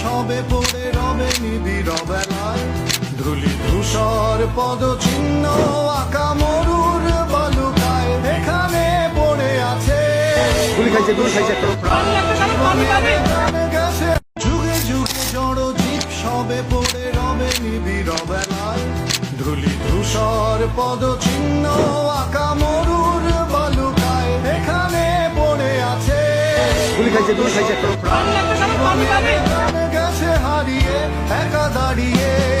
সবে পড়ে রবে নিবিড় বেলায় ধুলি ধূসর পদচিহ্ন আঁকা মরুর বালুকায় এখানে পড়ে আছে। যুগে যুগে জড় জীব সবে পড়ে রবে নিবিড় বেলায় ধুলি ধূসর পদচিহ্ন আঁকা মরুর বালুকায় এখানে পড়ে আছে। গুলি খাইছে গুলি খাইছে। হারিয়ে একা দাঁড়িয়ে।